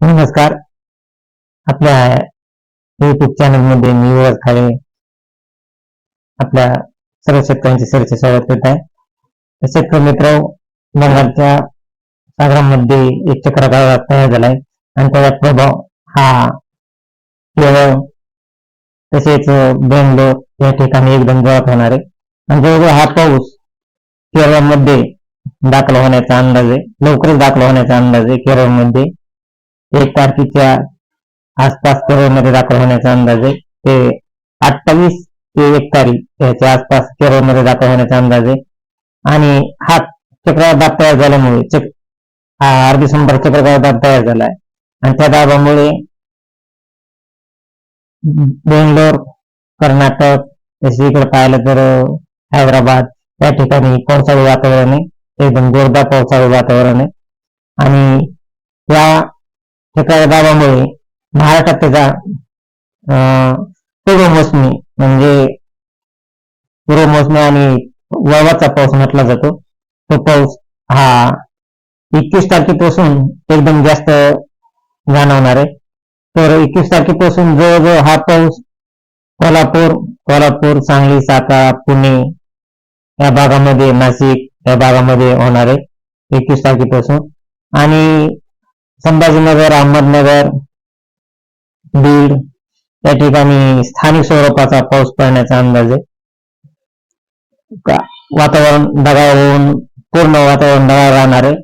नमस्कार. आपल्या युट्यूब चॅनलमध्ये मी युवराज खाळे आपल्या सर्व शेतकऱ्यांचे सरचे स्वागत करत आहे. शेतकरी मित्र बंगालच्या सागरामध्ये एक चक्रवात तयार झालाय आणि त्याचा प्रभाव हा केवळ तसेच बेंगलोर या ठिकाणी एकदम जोरात होणार आहे. आणि जवळजवळ हा पाऊस केरळमध्ये दाखल होण्याचा अंदाज आहे. लवकरच दाखल होण्याचा अंदाज आहे केरळमध्ये. एक तारखेच्या आसपास केरळमध्ये दाखल होण्याचा अंदाज आहे. ते अठ्ठावीस ते एक तारीख याच्या आसपास केरळमध्ये दाखल होण्याचा अंदाज आहे. आणि हा चक्रवात तयार झाल्यामुळे चक हा अर्धी समुद्र चक्रवात तयार झाला आहे. आणि त्या दाबामुळे बेंगलोर कर्नाटक तसे इकडे पाहिलं तर हैदराबाद या ठिकाणी पावसाळी वातावरण आहे. एकदम जोरदार पावसाळी वातावरण आहे. आणि एका गावामुळे महाराष्ट्रात त्याचा अं, पूर्व मोसमी म्हणजे पूर्व मोसमी आणि वळवाचा पाऊस म्हटला जातो. तो पाऊस हा एकवीस तारखेपासून एकदम जास्त जाणवणार आहे. तर एकवीस तारखेपासून जवळजवळ हा पाऊस कोल्हापूर कोल्हापूर सांगली सातारा पुणे या भागामध्ये नाशिक या भागामध्ये होणार आहे एकवीस तारखेपासून. आणि संभाजीनगर अहमदनगर बीड या ठिकाणी स्थानिक स्वरूपाचा पाऊस पडण्याचा अंदाज आहे. वातावरण ढगाळ होऊन पूर्ण वातावरण ढगाळ राहणार आहे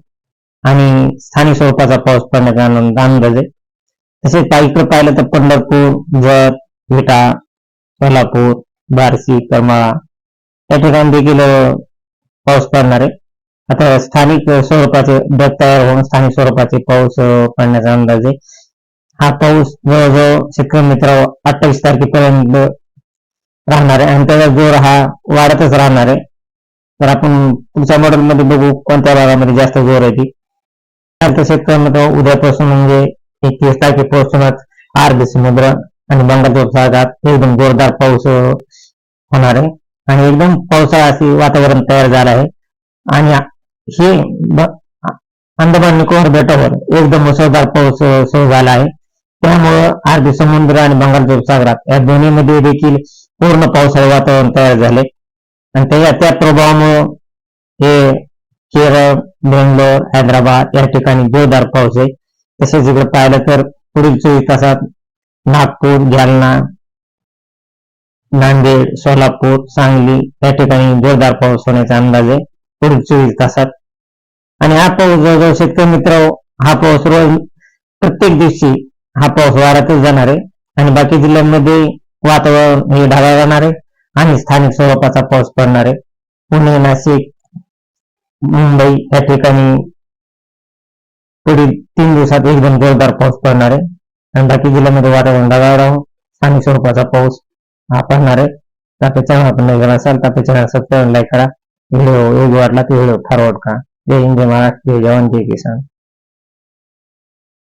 आणि स्थानिक स्वरूपाचा पाऊस पडण्याचा अंदाज आहे. तसेच पा- इकडे पाहिलं तर पंढरपूर जत विटा कोल्हापूर बारसी करमाळा या ठिकाणी देखील पाऊस पडणार आहे. आता स्थानिक स्वरूपाचे ढग तयार होऊन स्थानिक स्वरूपाचे पाऊस पडण्याचा अंदाज. आहे हा पाऊस जवळजवळ शेतकरी मित्र अठ्ठावीस तारखेपर्यंत राहणार आहे. आणि त्याचा जोर हा वाढतच राहणार आहे. तर आपण पुढच्या मॉडेल मध्ये बघू कोणत्या भागामध्ये जास्त जोर आहे ती. तर शेतकरी मित्र उद्यापासून म्हणजे एकवीस तारखेपासूनच अरबी समुद्र आणि बंगालच्या उपसागरात एकदम जोरदार पाऊस होणार आहे. आणि एकदम पावसाळा असे वातावरण तयार झालं आहे. आणि हे अंदमान निकोबार बेटावर एकदम मुसळधार पाऊस सुरू झाला आहे. त्यामुळं अरबी समुद्र आणि बंगालच्या उपसागरात या दोन्हीमध्ये देखील पूर्ण पावसाळी वातावरण तयार झाले. आणि त्याच्या त्या प्रभावामुळं हे केरळ बेंगलोर हैदराबाद या ठिकाणी जोरदार पाऊस आहे. तसेच इकडे पाहिलं तर पुढील चोवीस तासात नागपूर जालना नांदेड सोलापूर सांगली या ठिकाणी जोरदार पाऊस होण्याचा अंदाज आहे. पुढील चोवीस तासात. आणि हा पाऊस जवळजवळ शेतकरी मित्र हा पाऊस रोज प्रत्येक दिवशी हा पाऊस वाढतच जाणार आहे. आणि बाकी जिल्ह्यांमध्ये वातावरण हे ढगाळ राहणार आहे. आणि स्थानिक स्वरूपाचा पाऊस पडणार आहे. पुणे नाशिक मुंबई या ठिकाणी पुढील तीन दिवसात एकदम जोरदार पाऊस पडणार आहे. आणि बाकी जिल्ह्यामध्ये वातावरण ढगाळ राहून स्थानिक स्वरूपाचा पाऊस हा पडणार आहे. तर चॅनल आपण नाही गेला असाल तर चॅनल सबस्क्राईब लाईक करा. व्हिडिओ योग्य वाटला तर व्हिडिओ फॉरवर्ड करा जय हिंद जय महाराष्ट्र जय जवान जय किसान